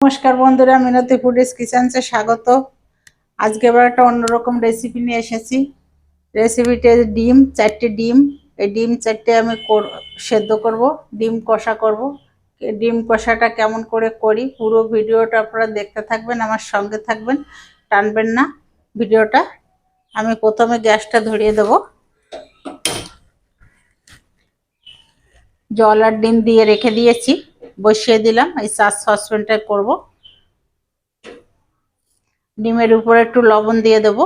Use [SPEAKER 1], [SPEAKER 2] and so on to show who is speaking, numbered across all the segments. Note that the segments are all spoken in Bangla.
[SPEAKER 1] নমস্কার বন্ধুরা মিনতি ফুডিস কিচেন্সে স্বাগত। আজকে এবার একটা অন্যরকম রেসিপি নিয়ে এসেছি। রেসিপিতে ডিম, চারটে ডিম। এই ডিম চারটে আমি সেদ্ধ করব, ডিম কষা করব। ডিম কষাটা কেমন করে করি, পুরো ভিডিওটা আপনারা দেখতে থাকবেন, আমার সঙ্গে থাকবেন, টানবেন না ভিডিওটা। আমি প্রথমে গ্যাসটা ধরিয়ে দেব। জল আর ডিম দিয়ে রেখে দিয়েছি। বসিয়ে দিলাম, এই চার সসপ্যানটায় করব। ডিমের উপরে একটু লবণ দিয়ে দেবো,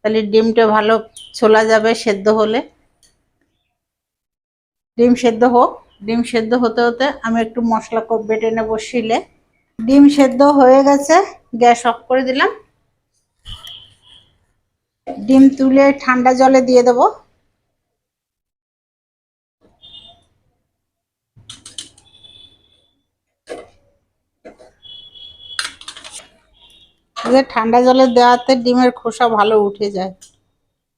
[SPEAKER 1] তাহলে ডিমটা ভালো ছোলা যাবে সেদ্ধ হলে। ডিম সেদ্ধ হোক, ডিম সেদ্ধ হতে হতে আমি একটু মশলা বেটে নেব শিলে। ডিম সেদ্ধ হয়ে গেছে, গ্যাস অফ করে দিলাম। ডিম তুলে ঠান্ডা জলে দিয়ে দেবো। যে ঠান্ডা জলে দেওয়াতে ডিমের খোসা ভালো উঠে যায়,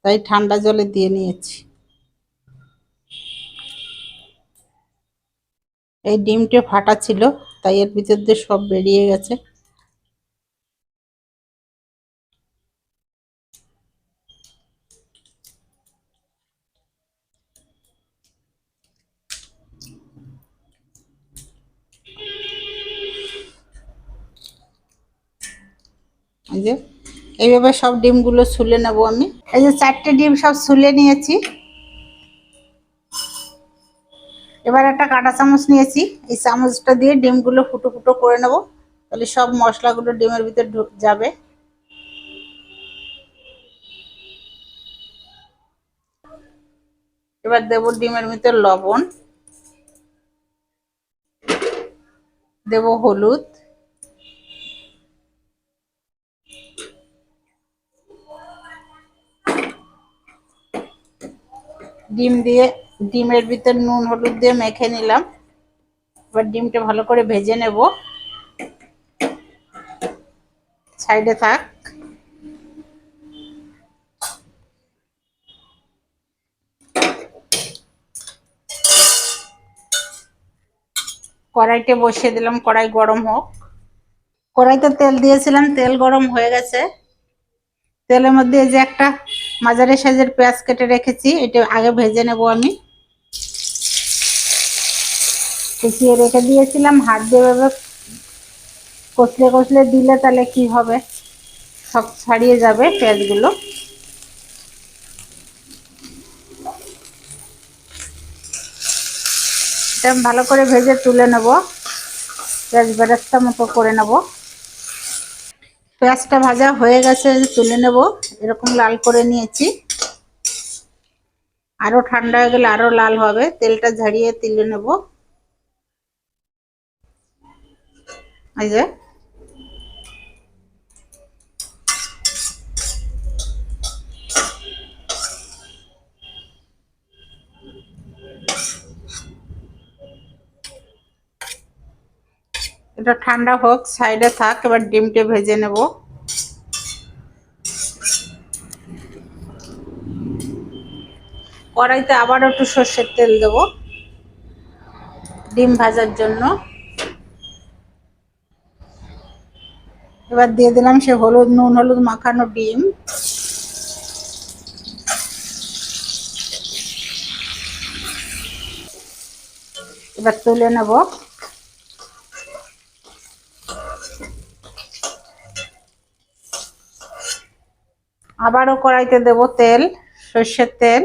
[SPEAKER 1] তাই ঠান্ডা জলে দিয়ে নিয়েছি। এই ডিমটা ফাটা ছিল, তাই এর ভিতর দিয়ে সব বেরিয়ে গেছে। এই যে, এইভাবে সব ডিমগুলো ছুলে নেব আমি। এই যে চারটে ডিম সব ছুলে নিয়েছি। এবার একটা কাঁটা চামচ নিয়েছি। এই চামচটা দিয়ে ডিমগুলো ফুটো ফুটো করে নেব। তাহলে সব মশলাগুলো ডিমের ভিতর যাবে। এবার দেব ডিমের ভিতর লবণ। দেব হলুদ। ডিম দিয়ে, ডিমের ভিতর নুন, হলুদ দিয়ে মেখে নিলাম। এবার ডিমটা ভালো করে ভেজে নেব। সাইডে থাক। কড়াইতে বসিয়ে দিলাম, কড়াই গরম হোক। কড়াইতে তেল দিয়েছিলাম, তেল গরম হয়ে গেছে। তেলের মধ্যে যে একটা মাঝারি সাইজের পেঁয়াজ কেটে রেখেছি, এটা আগে ভেজে নেব আমি। কুচিয়ে রেখে দিয়েছিলাম, হাত দিয়ে কষলে কষলে দিলে তাহলে কি হবে? সব ছাড়িয়ে যাবে পেঁয়াজগুলো। এটা ভালো করে ভেজে তুলে নেব। পেঁয়াজ বেরেস্তা মতো করে নেব। পেঁয়াজটা ভাজা হয়ে গেছে তুলে নেব। এরকম লাল করে নিয়েছি। আরও ঠান্ডা হয়ে গেলে আরও লাল হবে। তেলটা ঝাড়িয়ে তুলে নেব। এই যে এটা ঠান্ডা হোক, সাইডে থাক, এবার ডিমটা ভেজে নেব। কড়াইতে আবার একটু সর্ষের তেল দেব, ডিম ভাজার জন্য। এবার দিয়ে দিলাম সে হলুদ, নুন হলুদ মাখানো ডিম। এবার তুলে নেব। আবারও কড়াইতে দেব তেল, সর্ষের তেল।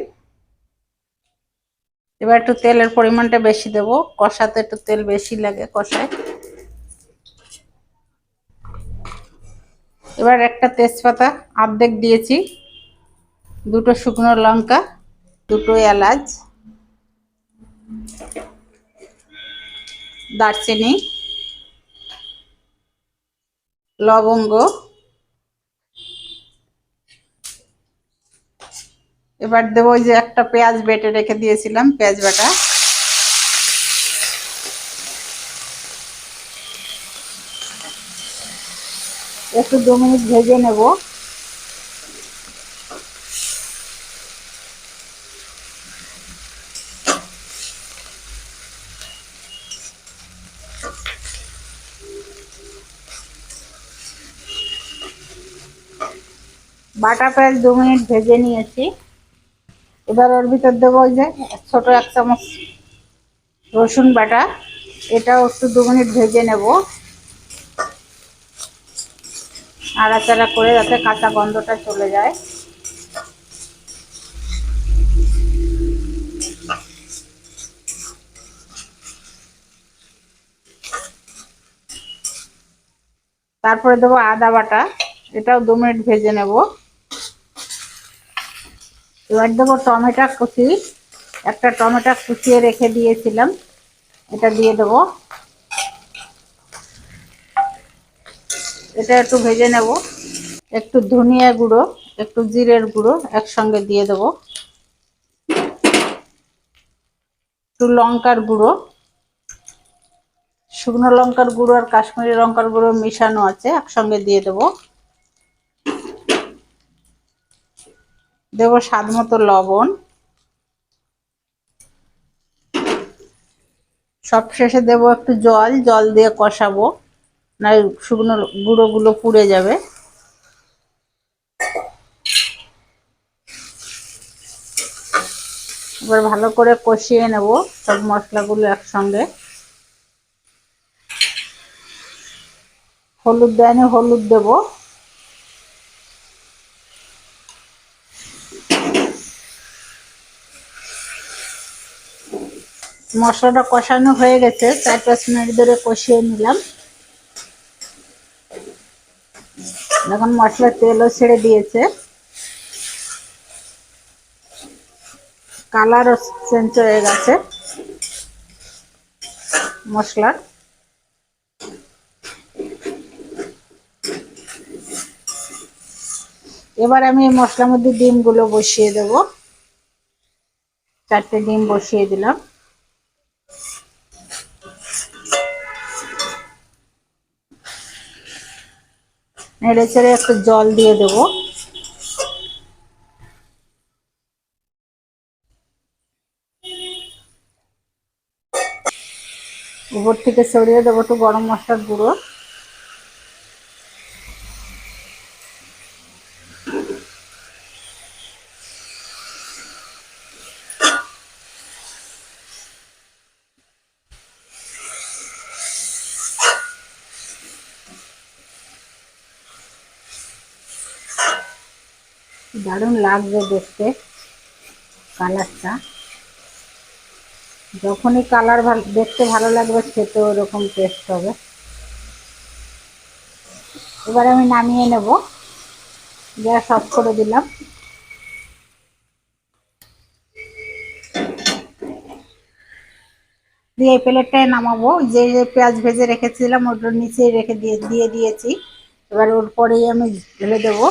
[SPEAKER 1] এবার একটু তেলের পরিমাণটা বেশি দেব। কষাতে একটু তেল বেশি লাগে কষায়। এবার একটা তেজপাতা অর্ধেক দিয়েছি। দুটো শুকনো লঙ্কা, দুটো এলাচ, দারচিনি, লবঙ্গ এবার দেবো ওই যে একটা পেঁয়াজ বেটে রেখে দিয়েছিলাম পেঁয়াজ বাটা একটু দু মিনিট ভেজে নেব বাটা পেঁয়াজ দু মিনিট ভেজে নিয়েছি এবার ওর ভিতর দেবো ওই যে ছোট এক চামচ রসুন বাটা। এটাও একটু দু মিনিট ভেজে নেব। নাড়াচাড়া করে যাতে কাঁচা গন্ধটা চলে যায়। তারপরে দেবো আদা বাটা। এটাও দু মিনিট ভেজে নেব। এবার দেবো টমেটো কুচি। একটা টমেটো কুচিয়ে রেখে দিয়েছিলাম। এটা দিয়ে দেবো। এটা একটু ভেজে নেব। একটু ধনিয়া গুঁড়ো, একটু জিরের গুঁড়ো একসঙ্গে দিয়ে দেবো। একটু লঙ্কার গুঁড়ো। শুকনো লঙ্কার গুঁড়ো আর কাশ্মীরি লঙ্কার গুঁড়ো মিশানো আছে, একসঙ্গে দিয়ে দেবো। দেবো স্বাদ মতো লবণ। সব শেষে দেবো একটু জল জল দিয়ে কষাবো না শুকনো গুঁড়োগুলো পুড়ে যাবে। এবার ভালো করে কষিয়ে নেব সব মশলাগুলো একসঙ্গে। হলুদ দেয়নি হলুদ দেব। মশলাটা কষানো হয়ে গেছে, চার পাঁচ মিনিট ধরে কষিয়ে নিলাম। এখন মশলার তেলও ছেড়ে দিয়েছে। কালারও চেঞ্জ হয়ে গেছে মশলার। এবার আমি এই মশলার মধ্যে ডিমগুলো বসিয়ে দেব। চারটে ডিম বসিয়ে দিলাম। নেড়ে চেড়ে একটু জল দিয়ে দেব। উপর থেকে সরিয়ে দেবো একটু গরম মশলার গুঁড়ো। দারুণ লাগবে দেখতে কালারটা। যখনই কালার ভালো, দেখতে ভালো লাগবে খেতে ওরকম টেস্ট হবে। এবার আমি নামিয়ে নেব। গ্যাস অফ করে দিলাম। দিয়ে এই প্লেটটায় নামাবো। যে যে পেঁয়াজ ভেজে রেখেছিলাম, ওটার নিচেই রেখে দিয়ে দিয়ে দিয়েছি। এবার ওর পরেই আমি ঢেলে দেবো।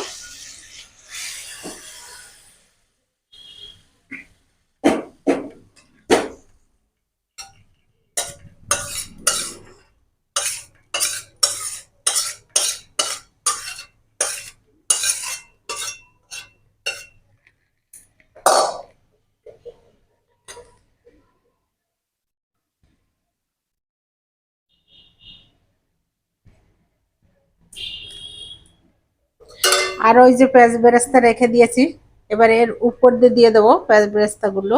[SPEAKER 1] আর ওই যে পেঁয়াজ বেরেস্তা রেখে দিয়েছি, এবার এর উপর দিয়ে দিয়ে দেবো পেঁয়াজ বেরেস্তা গুলো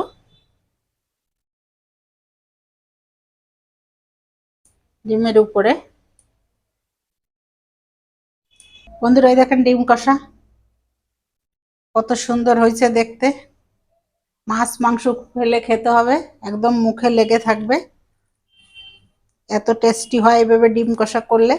[SPEAKER 1] ডিমের উপরে। বন্ধুরা, এই দেখেন ডিম কষা। কত সুন্দর হয়েছে দেখতে। মাছ, মাংস ফেলে খেতে হবে, একদম মুখে লেগে থাকবে। এত টেস্টি হয় এভাবে ডিম কষা করলে।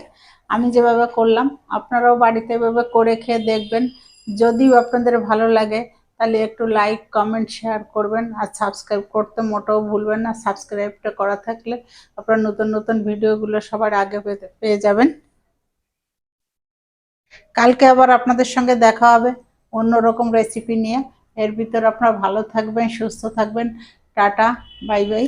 [SPEAKER 1] আমি যেভাবে করলাম, আপনারাও বাড়িতে এভাবে করে খেয়ে দেখবেন। যদিও আপনাদের ভালো লাগে, তাহলে একটু লাইক কমেন্ট শেয়ার করবেন। আর সাবস্ক্রাইব করতে মোটেও ভুলবেন না সাবস্ক্রাইবটা করা থাকলে আপনারা নতুন নতুন ভিডিওগুলো সবার আগে পেয়ে যাবেন। কালকে আবার আপনাদের সঙ্গে দেখা হবে অন্যরকম রেসিপি নিয়ে। এর ভিতর আপনারা ভালো থাকবেন, সুস্থ থাকবেন। Tata, bye bye.